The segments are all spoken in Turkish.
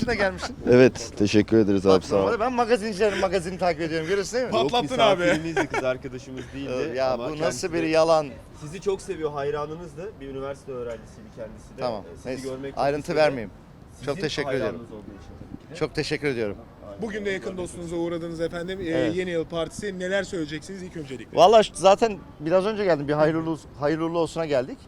Şuna gelmişsin. Evet, teşekkür ederiz abi sağ ol. Ben magazincilerin magazini takip ediyorum. Görüyorsun değil mi? Pat- Patlattın abi. Misafirimizdi, kız arkadaşımız değildi. ya ama bu nasıl kendisi bir yalan? Sizi çok seviyor, hayranınızdı. Bir üniversite öğrencisiydi kendisi de. Tamam. Sizi Neyse. görmek Ayrıntı istedi. vermeyeyim. Sizin Çok teşekkür ediyorum. hayranınız olduğu için tabii ki de. Çok teşekkür ediyorum. Bugün de yakın dostunuza uğradınız efendim. Ee, Evet. Yeni Yıl Partisi. Neler söyleyeceksiniz ilk öncelikle? Vallahi şu- zaten biraz önce geldim. Bir hayırlı hayırlı uğurlu olsuna geldik.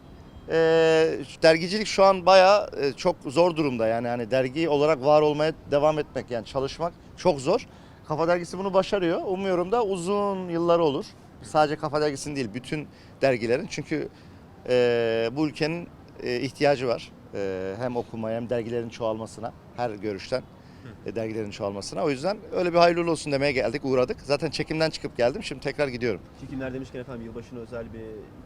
Şu dergicilik şu an bayağı e, çok zor durumda. Yani hani dergi olarak var olmaya devam etmek yani çalışmak çok zor. Kafa Dergisi bunu başarıyor. Umuyorum da uzun yılları olur. Sadece Kafa Dergisi'nin değil, bütün dergilerin. Çünkü e, bu ülkenin e, ihtiyacı var. E, hem okumaya hem dergilerin çoğalmasına, her görüşten e, dergilerin çoğalmasına. O yüzden öyle bir hayırlı olsun demeye geldik, uğradık. Zaten çekimden çıkıp geldim. Şimdi tekrar gidiyorum. Çekimler demişken efendim yılbaşına özel bir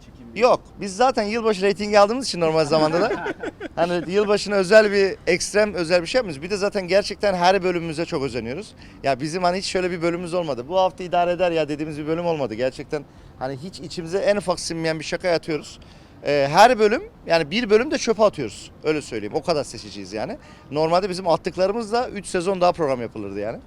çekim. Yok. Biz zaten yılbaşı reytingi aldığımız için normal zamanda da hani yılbaşına özel bir ekstrem özel bir şey yapmıyoruz. Bir de zaten gerçekten her bölümümüze çok özeniyoruz. Ya bizim hani hiç şöyle bir bölümümüz olmadı. Bu hafta idare eder ya dediğimiz bir bölüm olmadı. Gerçekten hani hiç içimize en ufak sinmeyen bir şaka yatıyoruz. Ee, her bölüm yani bir bölüm de çöpe atıyoruz. Öyle söyleyeyim. O kadar seçiciyiz yani. Normalde bizim attıklarımızla 3 sezon daha program yapılırdı yani.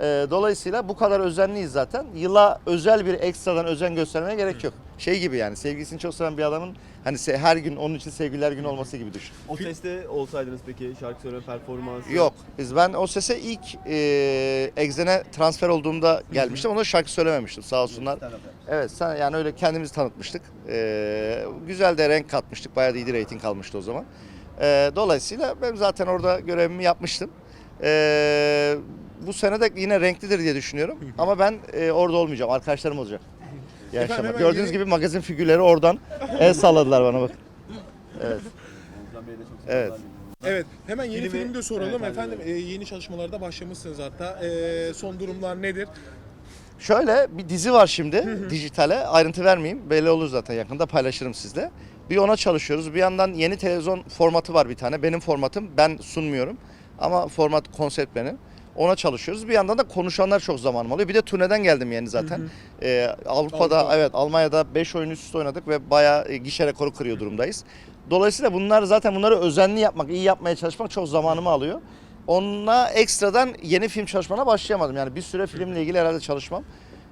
Ee, dolayısıyla bu kadar özenliyiz zaten. Yıla özel bir ekstradan özen göstermeye gerek yok. Şey gibi yani sevgisini çok seven bir adamın hani se- her gün onun için sevgililer günü olması gibi düşün. O testte olsaydınız peki şarkı söyleme performansı. Yok. Biz ben o sese ilk e, Exen'e transfer olduğumda gelmiştim. Ona şarkı söylememiştim sağ olsunlar. Evet sen yani öyle kendimizi tanıtmıştık. Ee, güzel de renk katmıştık. Bayağı da iyi de reyting kalmıştı o zaman. Ee, dolayısıyla ben zaten orada görevimi yapmıştım. Ee, bu sene de yine renklidir diye düşünüyorum. Ama ben e, orada olmayacağım. Arkadaşlarım olacak. İyi Efendim, akşamlar. Gördüğünüz yeni- gibi magazin figürleri oradan el salladılar bana bak. Evet. Evet. Evet. Hemen yeni Filmi- filmi de soralım Evet, efendim. Ee, yeni çalışmalarda başlamışsınız hatta. Ee, son durumlar nedir? Şöyle bir dizi var şimdi dijitale. Ayrıntı vermeyeyim. Belli olur zaten yakında paylaşırım sizle. Bir ona çalışıyoruz. Bir yandan yeni televizyon formatı var bir tane. Benim formatım. Ben sunmuyorum. Ama format konsept benim. Ona çalışıyoruz. Bir yandan da konuşanlar çok zamanım oluyor. Bir de turneden geldim yeni zaten. Ee, Avrupa'da Avrupa. evet Almanya'da 5 oyun üst üste oynadık ve bayağı e, gişe rekoru kırıyor durumdayız. Dolayısıyla bunlar zaten bunları özenli yapmak, iyi yapmaya çalışmak çok zamanımı alıyor. Onunla ekstradan yeni film çalışmana başlayamadım. Yani bir süre filmle ilgili herhalde çalışmam.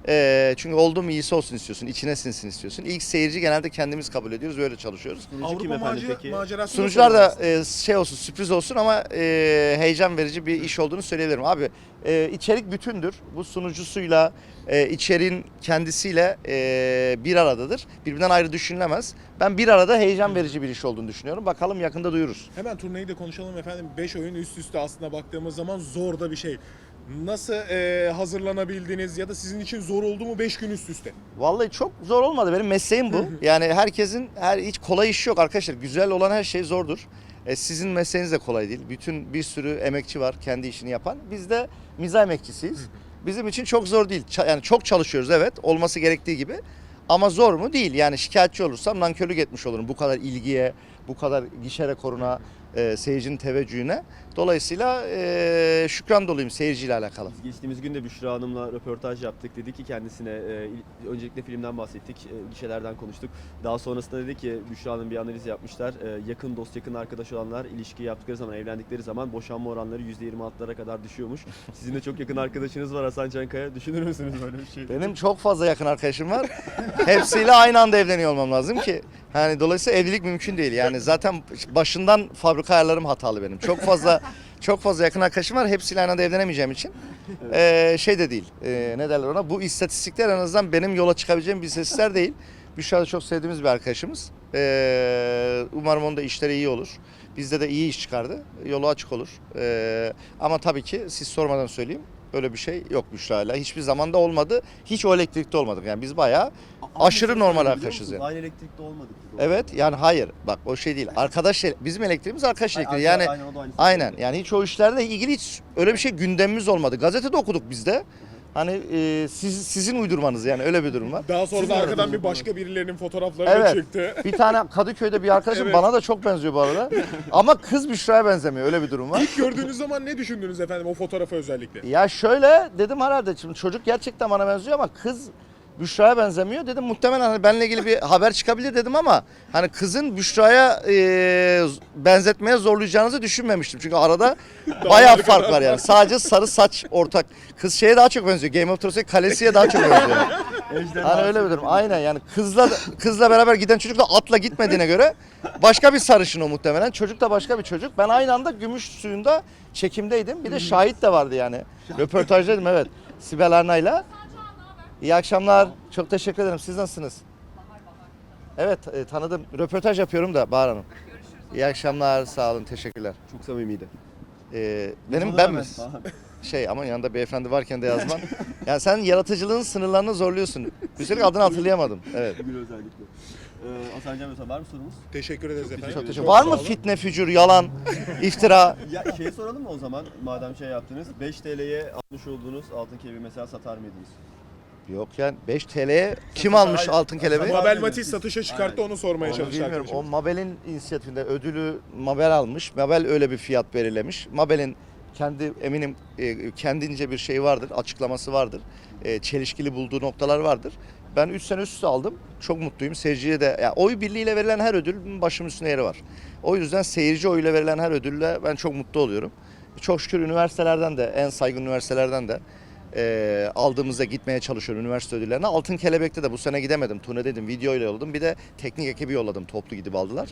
Ee, çünkü olduğum iyisi olsun istiyorsun, içine sinsin istiyorsun. İlk seyirci genelde kendimiz kabul ediyoruz, böyle çalışıyoruz. Sunucu kim Avrupa efendim macer- peki? macerası Sunucular da e, şey olsun, sürpriz olsun ama e, heyecan verici bir iş olduğunu söyleyebilirim. Abi e, içerik bütündür. Bu sunucusuyla, e, içeriğin kendisiyle e, bir aradadır. Birbirinden ayrı düşünülemez. Ben bir arada heyecan verici bir iş olduğunu düşünüyorum. Bakalım yakında duyururuz. Hemen turneyi de konuşalım efendim. 5 oyun üst üste aslında baktığımız zaman zor da bir şey. Nasıl e, hazırlanabildiniz ya da sizin için zor oldu mu 5 gün üst üste? Vallahi çok zor olmadı. Benim mesleğim bu. Yani herkesin her hiç kolay iş yok arkadaşlar. Güzel olan her şey zordur. E, sizin mesleğiniz de kolay değil. Bütün bir sürü emekçi var kendi işini yapan. Biz de mizah emekçisiyiz. Bizim için çok zor değil. Ça- yani çok çalışıyoruz evet. Olması gerektiği gibi. Ama zor mu? Değil. Yani şikayetçi olursam nankörlük etmiş olurum. Bu kadar ilgiye, bu kadar gişe rekoruna, e, seyircinin teveccühüne. Dolayısıyla e, şükran doluyum seyirciyle alakalı. Biz geçtiğimiz gün de Büşra Hanım'la röportaj yaptık. Dedi ki kendisine e, öncelikle filmden bahsettik, e, gişelerden konuştuk. Daha sonrasında dedi ki Büşra Hanım bir analiz yapmışlar. E, yakın dost, yakın arkadaş olanlar ilişki yaptıkları zaman, evlendikleri zaman boşanma oranları %26'lara kadar düşüyormuş. Sizin de çok yakın arkadaşınız var Hasan Çankaya. Düşünür müsünüz böyle bir şey? Benim çok fazla yakın arkadaşım var. Hepsiyle aynı anda evleniyor olmam lazım ki. Yani dolayısıyla evlilik mümkün değil. Yani zaten başından fabrika ayarlarım hatalı benim. Çok fazla çok fazla yakın arkadaşım var. Hepsiyle aynı anda evlenemeyeceğim için. Ee, şey de değil. Ee, ne derler ona? Bu istatistikler en azından benim yola çıkabileceğim bir istatistikler değil. Büşra da çok sevdiğimiz bir arkadaşımız. Ee, umarım onun da işleri iyi olur. Bizde de iyi iş çıkardı. Yolu açık olur. Ee, ama tabii ki siz sormadan söyleyeyim. Öyle bir şey yok Büşra'yla. Hiçbir zaman da olmadı. Hiç o elektrikte olmadık. Yani biz bayağı aşırı normal arkadaşız yani. Aynı elektrikte olmadık. biz. Evet yani hayır. Bak o şey değil. Arkadaş bizim elektriğimiz arkadaş Ay- elektriği. Yani aynen, o da aynen. Yani hiç o işlerle ilgili hiç öyle bir şey gündemimiz olmadı. Gazetede okuduk biz de. Hani e, siz, sizin uydurmanız yani öyle bir durum var. Daha sonra Sizin da arkadan aradığınız bir başka birilerinin fotoğrafları da Evet. çıktı. Bir tane Kadıköy'de bir arkadaşım Evet. bana da çok benziyor bu arada. Ama kız Büşra'ya benzemiyor. Öyle bir durum var. İlk gördüğünüz zaman ne düşündünüz efendim o fotoğrafı özellikle? Ya şöyle dedim herhalde şimdi çocuk gerçekten bana benziyor ama kız Büşra'ya benzemiyor. Dedim muhtemelen hani benimle ilgili bir haber çıkabilir dedim ama hani kızın Büşra'ya e, benzetmeye zorlayacağınızı düşünmemiştim. Çünkü arada bayağı fark var yani. Sadece sarı saç ortak. Kız şeye daha çok benziyor. Game of Thrones'e kalesiye daha çok benziyor. Hani öyle bir durum. Aynen yani kızla kızla beraber giden çocuk da atla gitmediğine göre başka bir sarışın o muhtemelen. Çocuk da başka bir çocuk. Ben aynı anda gümüş suyunda çekimdeydim. Bir de şahit de vardı yani. Röportajdaydım evet. Sibel Arna'yla. İyi akşamlar. Çok teşekkür ederim. Siz nasılsınız? Evet e, tanıdım. Röportaj yapıyorum da Bahar Hanım. İyi akşamlar. Sağ olun. Teşekkürler. Çok samimiydi. Ee, benim ben mi? Şey ama yanında beyefendi varken de yazman. Yani sen yaratıcılığın sınırlarını zorluyorsun. Üstelik adını hatırlayamadım. Evet. Bugün özellikle. Ee, Hasan Can Bey, var mı sorumuz? Teşekkür ederiz efendim. Çok teşekkür. Var mı fitne, fücur, yalan, iftira? Ya şey soralım mı o zaman madem şey yaptınız 5 TL'ye almış olduğunuz altın kelebeği mesela satar mıydınız? Yok yani 5 TL'ye kim almış altın kelebeği? Mabel Matiz satışa çıkarttı onu sormaya Onu çalıştı bilmiyorum. O arkadaşım. Mabel'in inisiyatifinde ödülü Mabel almış. Mabel öyle bir fiyat belirlemiş. Mabel'in kendi eminim e, kendince bir şey vardır, açıklaması vardır. E, çelişkili bulduğu noktalar vardır. Ben 3 sene üst üste aldım. Çok mutluyum. Seyirciye de yani oy birliğiyle verilen her ödül başımın üstünde yeri var. O yüzden seyirci oyuyla verilen her ödülle ben çok mutlu oluyorum. Çok şükür üniversitelerden de en saygın üniversitelerden de e, aldığımızda gitmeye çalışıyorum üniversite ödüllerine. Altın Kelebek'te de bu sene gidemedim. Turne dedim video ile yolladım. Bir de teknik ekibi yolladım. Toplu gidip aldılar.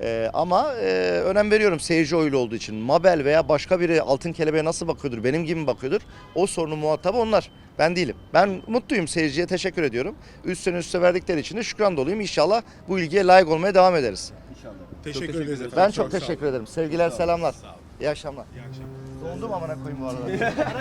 E, ama e, önem veriyorum seyirci oylu olduğu için. Mabel veya başka biri Altın Kelebeğe nasıl bakıyordur, benim gibi mi bakıyordur? O sorunun muhatabı onlar. Ben değilim. Ben mutluyum seyirciye teşekkür ediyorum. Üst sene üste verdikleri için de şükran doluyum. İnşallah bu ilgiye layık olmaya devam ederiz. İnşallah. Teşekkür teşekkür ederiz efendim. Ben çok olun. teşekkür ederim. Sevgiler, selamlar. İyi akşamlar. İyi akşamlar. Doldum amına koyayım bu arada.